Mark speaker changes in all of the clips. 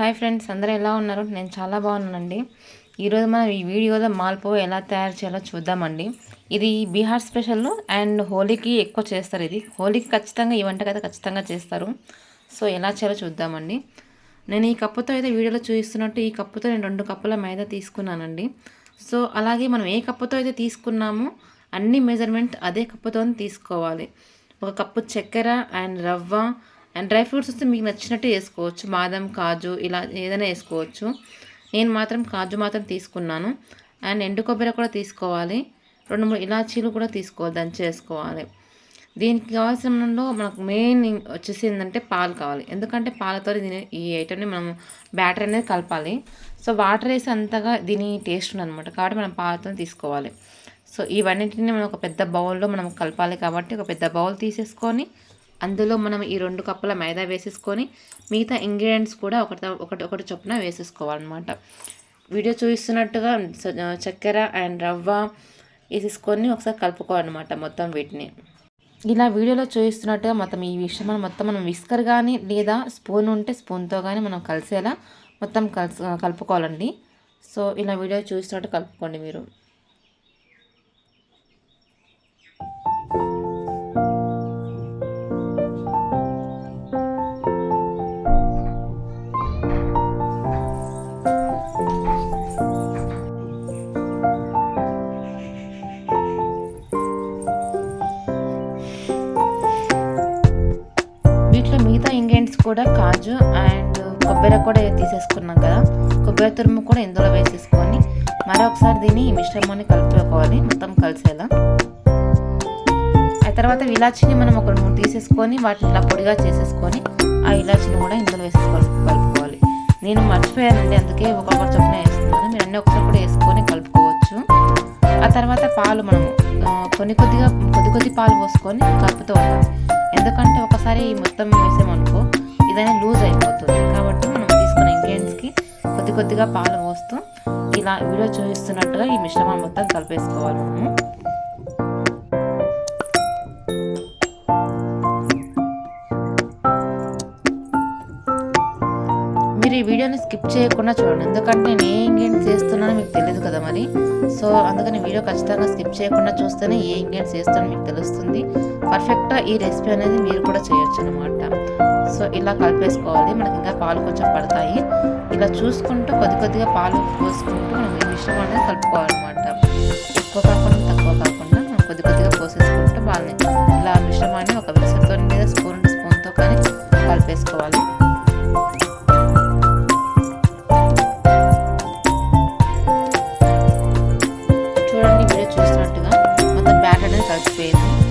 Speaker 1: Hi friends అందరూ ఎలా ఉన్నారు? నేను చాలా బాగున్నానండి. ఈరోజు మనం ఈ వీడియోలో మాల్పో ఎలా తయారు చేయాలో చూద్దామండి. ఇది బీహార్ స్పెషల్ అండ్ హోలీకి ఎక్కువ చేస్తారు ఇది. హోలీకి ఖచ్చితంగా ఈ వంటకైతే ఖచ్చితంగా చేస్తారు. సో ఎలా చేయాలో చూద్దామండి. నేను ఈ కప్పుతో అయితే వీడియోలో చూపిస్తున్నట్టు ఈ కప్పుతో నేను రెండు కప్పుల మైదా తీసుకున్నానండి. సో అలాగే మనం ఏ కప్పుతో అయితే తీసుకున్నామో అన్ని మెజర్మెంట్ అదే కప్పుతో తీసుకోవాలి. ఒక కప్పు చక్కెర అండ్ రవ్వ అండ్ డ్రై ఫ్రూట్స్ వస్తే మీకు నచ్చినట్టు వేసుకోవచ్చు. బాదం కాజు ఇలా ఏదైనా వేసుకోవచ్చు. నేను మాత్రం కాజు మాత్రం తీసుకున్నాను. అండ్ ఎండు కొబ్బరి కూడా తీసుకోవాలి. రెండు మూడు ఇలాచీలు కూడా తీసుకోవాలి. దంచి వేసుకోవాలి. దీనికి కావాల్సినలో మనకు మెయిన్ వచ్చేసి ఏంటంటే పాలు కావాలి. ఎందుకంటే పాలతో దీని ఈ ఐటమ్ని మనం బ్యాటర్ అనేది కలపాలి. సో వాటర్ వేసి అంతగా దీని టేస్ట్ అనమాట కాబట్టి మనం పాలతో తీసుకోవాలి. సో ఇవన్నిటిని మనం ఒక పెద్ద బౌల్లో మనం కలపాలి కాబట్టి ఒక పెద్ద బౌల్ తీసేసుకొని అందులో మనం ఈ రెండు కప్పుల మైదా వేసేసుకొని మిగతా ఇంగ్రీడియంట్స్ కూడా ఒకటి ఒకటి ఒకటి చొప్పున వేసేసుకోవాలన్నమాట. వీడియో చూపిస్తున్నట్టుగా చక్కెర అండ్ రవ్వ వేసేసుకొని ఒకసారి కలుపుకోవాలన్నమాట మొత్తం వీటిని. ఇలా వీడియోలో చూపిస్తున్నట్టుగా మొత్తం ఈ విషయం మనం మొత్తం మనం విస్కర్ కానీ లేదా స్పూన్ ఉంటే స్పూన్తో కానీ మనం కలిసేలా మొత్తం కలిసి కలుపుకోవాలండి. సో ఇలా వీడియో చూసినట్టు కలుపుకోండి మీరు. కూడా అండ్ కొబ్బరి కూడా తీసేసుకున్నాం కదా. కొబ్బరి తురుము కూడా ఇందులో వేసేసుకొని మరొకసారి దీన్ని ఈ మిశ్రమాన్ని కలుపుకోవాలి. మొత్తం కలిసేలా. ఆ తర్వాత ఇలాచిని మనం ఒక మూడు తీసేసుకొని వాటిని ఇలా పొడిగా చేసేసుకొని ఆ ఇలాచిని కూడా ఇందులో వేసేసుకోవాలి కలుపుకోవాలి. నేను మర్చిపోయానండి అందుకే ఒక్కొక్కటి చొప్పున వేస్తున్నాను. మీరు అన్నీ ఒకసారి కూడా వేసుకొని కలుపుకోవచ్చు. ఆ తర్వాత పాలు మనము కొన్ని కొద్దిగా కొద్ది కొద్ది పాలు పోసుకొని కలుపుతూ ఉంటాం ఎందుకంటే ఒకసారి మొత్తం వేసామనుకో ఏదైనా లూజ్ అయిపోతుంది. కాబట్టి మనం తీసుకున్న ఇంగ్రీడియంట్స్కి కొద్ది కొద్దిగా పాలు పోస్తూ ఇలా వీడియో చూపిస్తున్నట్టుగా ఈ మిశ్రమం మొత్తం కలిపేసుకోవాలి మనము. మీరు ఈ వీడియోని స్కిప్ చేయకుండా చూడండి. ఎందుకంటే నేను ఏ ఇంగ్రీడియంట్స్ చేస్తున్నానో మీకు తెలియదు కదా మరి. సో అందుకని వీడియో ఖచ్చితంగా స్కిప్ చేయకుండా చూస్తేనే ఏ ఇంగ్రీడియంట్స్ చేస్తానో మీకు తెలుస్తుంది. పర్ఫెక్ట్గా ఈ రెసిపీ అనేది మీరు కూడా చేయొచ్చు అనమాట సో ఇలా కలిపేసుకోవాలి. మనకి ఇంకా పాలు కొంచెం పడతాయి. ఇలా చూసుకుంటూ కొద్ది కొద్దిగా పాలు పోసుకుంటూ మనం ఈ మిశ్రమం అనేది కలుపుకోవాలన్నమాట. ఎక్కువ కాకుండా తక్కువ కాకుండా మనం కొద్ది కొద్దిగా పోసేసుకుంటూ వాళ్ళని ఇలా మిశ్రమాన్ని ఒక విసురుతో లేదా స్పూన్ స్పూన్తో కానీ కలిపేసుకోవాలి. చూడండి వీడియో చూసినట్టుగా మొత్తం బ్యాటర్ అనేది కలిసిపోయింది.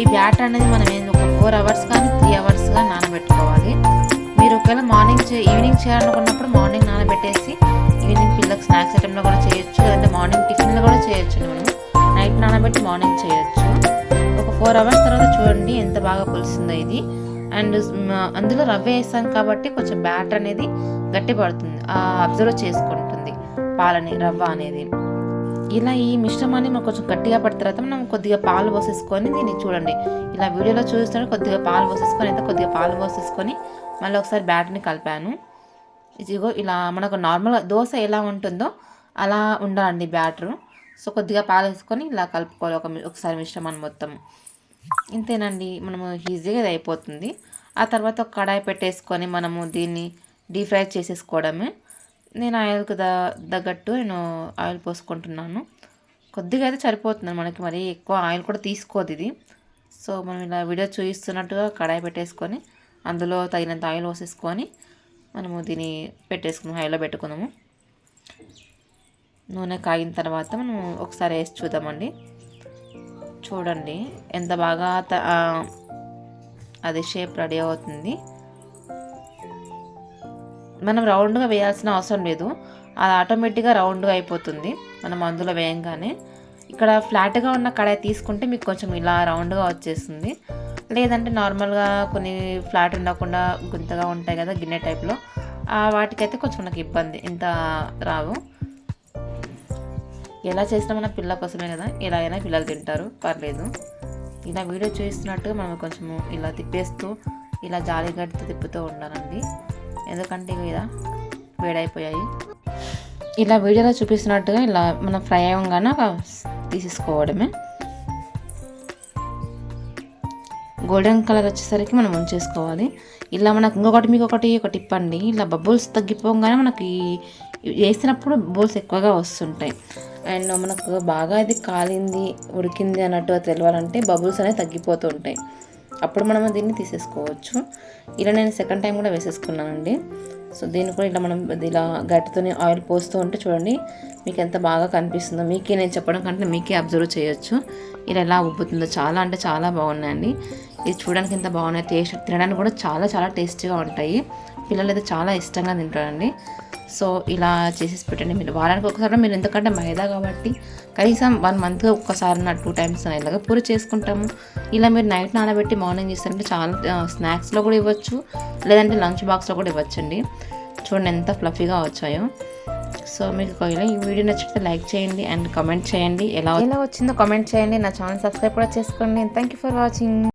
Speaker 1: ఈ బ్యాటర్ అనేది మనం ఏం ఒక ఫోర్ అవర్స్ కానీ త్రీ అవర్స్గా నానబెట్టుకోవాలి. మీరు ఒకవేళ మార్నింగ్ ఈవినింగ్ చేయాలనుకున్నప్పుడు మార్నింగ్ నానబెట్టేసి ఈవినింగ్ పిల్లలకు స్నాక్స్ ఐటెంలో కూడా చేయొచ్చు లేదంటే మార్నింగ్ టిఫిన్లో కూడా చేయొచ్చు మనం. నైట్ నానబెట్టి మార్నింగ్ చేయొచ్చు. ఒక ఫోర్ అవర్స్ తర్వాత చూడండి ఎంత బాగా పులిసిందో ఇది. అండ్ అందులో రవ్వ వేస్తాం కాబట్టి కొంచెం బ్యాటర్ అనేది గట్టి పడుతుంది అబ్జర్వ్ చేసుకుంటుంది పాలని రవ్వ అనేది. ఇలా ఈ మిశ్రమాన్ని మనం కొంచెం గట్టిగా పడిన తర్వాత మనం కొద్దిగా పాలు పోసేసుకొని దీన్ని చూడండి. ఇలా వీడియోలో చూపిస్తుంటే కొద్దిగా పాలు పోసేసుకొని అయితే కొద్దిగా పాలు పోసేసుకొని మళ్ళీ ఒకసారి బ్యాటర్ని కలిపాను. ఇదిగో ఇలా మనకు నార్మల్గా దోశ ఎలా ఉంటుందో అలా ఉండాలండి బ్యాటరు. సో కొద్దిగా పాలు వేసుకొని ఇలా కలుపుకోవాలి ఒక ఒకసారి మిశ్రమాన్ని మొత్తం. ఇంతేనండి మనము ఈజీగా ఇది అయిపోతుంది. ఆ తర్వాత ఒక కడాయి పెట్టేసుకొని మనము దీన్ని డీప్ ఫ్రై చేసేసుకోవడమే. నేను ఆయిల్కి తగ్గట్టు నేను ఆయిల్ పోసుకుంటున్నాను. కొద్దిగా అయితే సరిపోతుంది మనకి మరి ఎక్కువ ఆయిల్ కూడా తీసుకోదు ఇది. సో మనం ఇలా వీడియో చూపిస్తున్నట్టుగా కడాయి పెట్టేసుకొని అందులో తగినంత ఆయిల్ పోసేసుకొని మనము దీన్ని పెట్టేసుకుందాం హైలో పెట్టుకుందాము. నూనె కాగిన తర్వాత మనం ఒకసారి వేసి చూద్దామండి. చూడండి ఎంత బాగా అది షేప్ రెడీ అవుతుంది. మనం రౌండ్గా వేయాల్సిన అవసరం లేదు. అది ఆటోమేటిక్గా రౌండ్గా అయిపోతుంది. మనం అందులో వేయంగానే. ఇక్కడ ఫ్లాట్గా ఉన్న కడాయి తీసుకుంటే మీకు కొంచెం ఇలా రౌండ్గా వచ్చేస్తుంది. లేదంటే నార్మల్గా కొన్ని ఫ్లాట్ ఉండకుండా గుంతగా ఉంటాయి కదా గిన్నె టైప్లో వాటికైతే కొంచెం నాకు ఇబ్బంది. ఇంత రావు. ఎలా చేసినా మన పిల్లల కోసమే కదా. ఎలా అయినా పిల్లలు తింటారు. పర్లేదు. ఇలా వీడియో చూస్తున్నట్టుగా మనం కొంచెము ఇలా తిప్పేస్తూ ఇలా జాలి గడితో తిప్పుతూ ఉండాలండి. ఎందుకంటే ఇలా వేడైపోయాయి. ఇలా వీడియోలో చూపిస్తున్నట్టుగా ఇలా మనం ఫ్రై అవ్వగానే తీసేసుకోవడమే. గోల్డెన్ కలర్ వచ్చేసరికి మనం ఉంచేసుకోవాలి. ఇలా మనకు ఇంకొకటి మీకు ఒకటి ఒక టిప్ అండి. ఇలా బబుల్స్ తగ్గిపోగానే మనకి వేసినప్పుడు బబుల్స్ ఎక్కువగా వస్తుంటాయి. అండ్ మనకు బాగా ఇది కాలింది ఉడికింది అన్నట్టు తెలియాలంటే బబుల్స్ అనేవి తగ్గిపోతూ ఉంటాయి అప్పుడు మనం దీన్ని తీసేసుకోవచ్చు. ఇలా నేను సెకండ్ టైం కూడా వేసేసుకున్నానండి. సో దీన్ని కూడా ఇలా మనం ఇలా గట్టితోనే ఆయిల్ పోస్తూ ఉంటే చూడండి మీకు ఎంత బాగా కనిపిస్తుందో. మీకే నేను చెప్పడం కంటే మీకే అబ్జర్వ్ చేయొచ్చు. ఇలా ఎలా ఉబ్బుతుందో చాలా అంటే చాలా బాగున్నాయండి. ఇది చూడడానికి ఎంత బాగున్నాయి టేస్ట్ తినడానికి కూడా చాలా చాలా టేస్టీగా ఉంటాయి. పిల్లలు అయితే చాలా ఇష్టంగా తింటారండి. సో ఇలా చేసేసి పెట్టండి. మీరు వారానికి ఒకసారి మీరు ఎందుకంటే మైదా కాబట్టి కనీసం వన్ మంత్ ఒక్కసారి నా టూ టైమ్స్ ఇలాగ పూరి చేసుకుంటాము. ఇలా మీరు నైట్ నానబెట్టి మార్నింగ్ చేస్తారంటే చాలా స్నాక్స్లో కూడా ఇవ్వచ్చు. లేదంటే లంచ్ బాక్స్లో కూడా ఇవ్వచ్చండి. చూడండి ఎంత ఫ్లఫీగా వచ్చాయో. సో మీకు ఒకవేళ ఈ వీడియో నచ్చితే లైక్ చేయండి అండ్ కమెంట్ చేయండి. ఎలా ఎలా వచ్చిందో కామెంట్ చేయండి. నా ఛానల్ సబ్స్క్రైబ్ కూడా చేసుకోండి. Thank you for watching